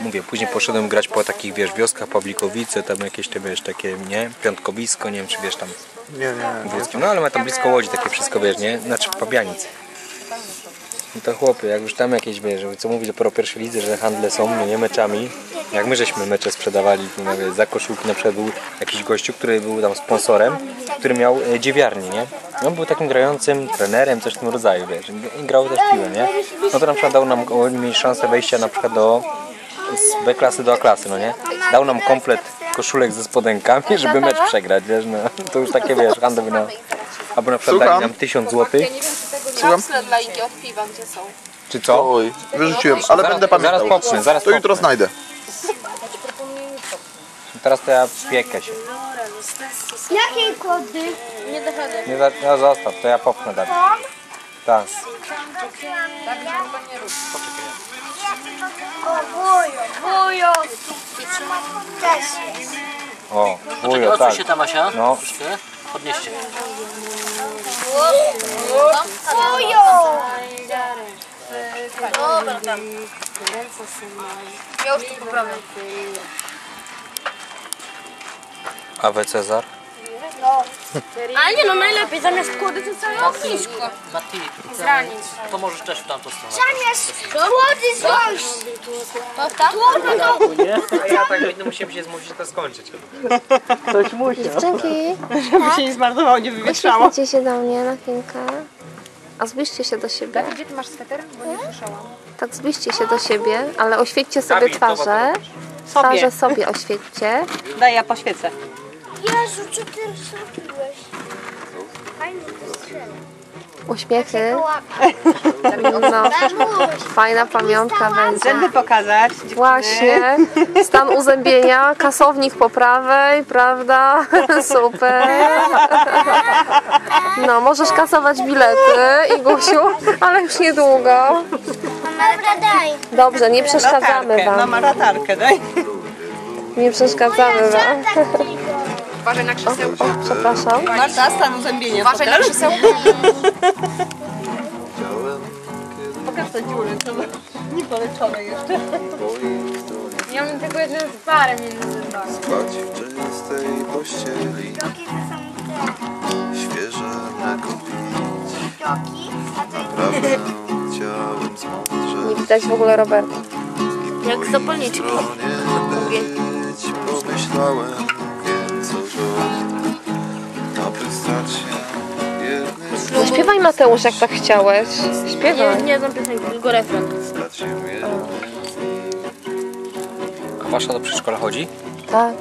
Mówię, później poszedłem grać po takich, wiesz, wioskach, Pawlikowice, tam jakieś te, wiesz, takie, nie? Piątkowisko, nie wiem, czy wiesz, tam Nie, nie. Wiejskie. No ale ma tam blisko Łodzi takie wszystko, wiesz, nie? Znaczy Pabianic. No to chłopie, jak już tam jakieś, wiesz, co mówi dopiero o pierwszej lidze, że handle są, no nie meczami. Jak my żeśmy mecze sprzedawali, no wiesz, za koszulki na przykład był jakiś gościu, który był tam sponsorem, który miał e, dziewiarnię, nie? No był takim grającym trenerem, coś w tym rodzaju, wiesz, i grał też piłę, nie? No to na przykład dał nam, mieli szansę wejścia na przykład do z B klasy do A klasy, no nie? Dał nam komplet koszulek ze spodenkami, żeby mecz przegrać, wiesz, no. To już takie, wiesz, handel na... Albo na przykład dali Słucham? nam 1000 zł, Ja nie wiem, czy tego kapsle dla Igi od piwa, gdzie są. czy co? Oj, wyrzuciłem, ale Zaraz- będę pamiętał. zaraz popnę, zaraz To jutro znajdę. Teraz to ja piekę się. Jakiej kody? Nie rady. Nie, za, no zostaw, to ja popnę dalej. Tak. O, wujo, wujo. Też. O, Czekaj, wujo, tak. odsuń się tam Asia. No. Troszkę. Podnieście. Wujo. Dobra, tam. Ja już tu poprawiam. Awe Cezar. Ale nie no, najlepiej zamiast kłody to całe ognisko. Mati, Zranić. to możesz też w tamtą stronę. Zamiast kłody. To tak? A ja tak będę musiał się zmusić to skończyć. Dzięki. Żeby się nie zmarnowało, nie wywietrzało. Uśmiechnijcie się do mnie na chwilkę. A zbliżcie się do siebie. Gdzie ty masz sweter? Bo nie słyszałam. Tak, zbliżcie się do siebie, ale oświećcie sobie twarze. Sobie. Twarze sobie oświećcie. Daj, ja poświecę. Jezu, co ty zrobiłeś? Fajnie to strzela. Uśmiechy. No, fajna pamiątka będzie. Zęby pokazać. dziewczyny. Właśnie. Stan uzębienia, kasownik po prawej, prawda? Super. No, możesz kasować bilety, Igusiu, ale już niedługo. Dobra, daj. Dobrze, nie przeszkadzamy Latarkę. wam. Mama latarkę, daj. Nie przeszkadzamy wam. Uważaj na krzesełko. Przepraszam. Marta, stan uzębienia. Uważaj na krzesełko. Pokaż te dziury, to niepoleczone jeszcze. Ja mam tylko jeden z parem między zębami. Spać w czystej pościeli, świeże mleko pić. widoki? A to Naprawdę chciałem Nie zmądrzeć widać w ogóle Roberta. Jak zapalniczki. Pomyślałem, No śpiewaj Mateusz, jak tak chciałeś. Śpiewaj. Nie znam piosenki, tylko refren. A wasza do przedszkola chodzi? Tak.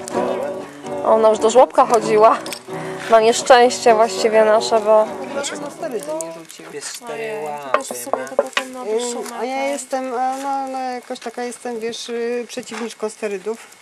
Ona już do żłobka chodziła. Na nieszczęście właściwie nasze, bo Jest cztery. A ja jestem, no, no jakoś taka jestem, wiesz, y, przeciwniczką sterydów.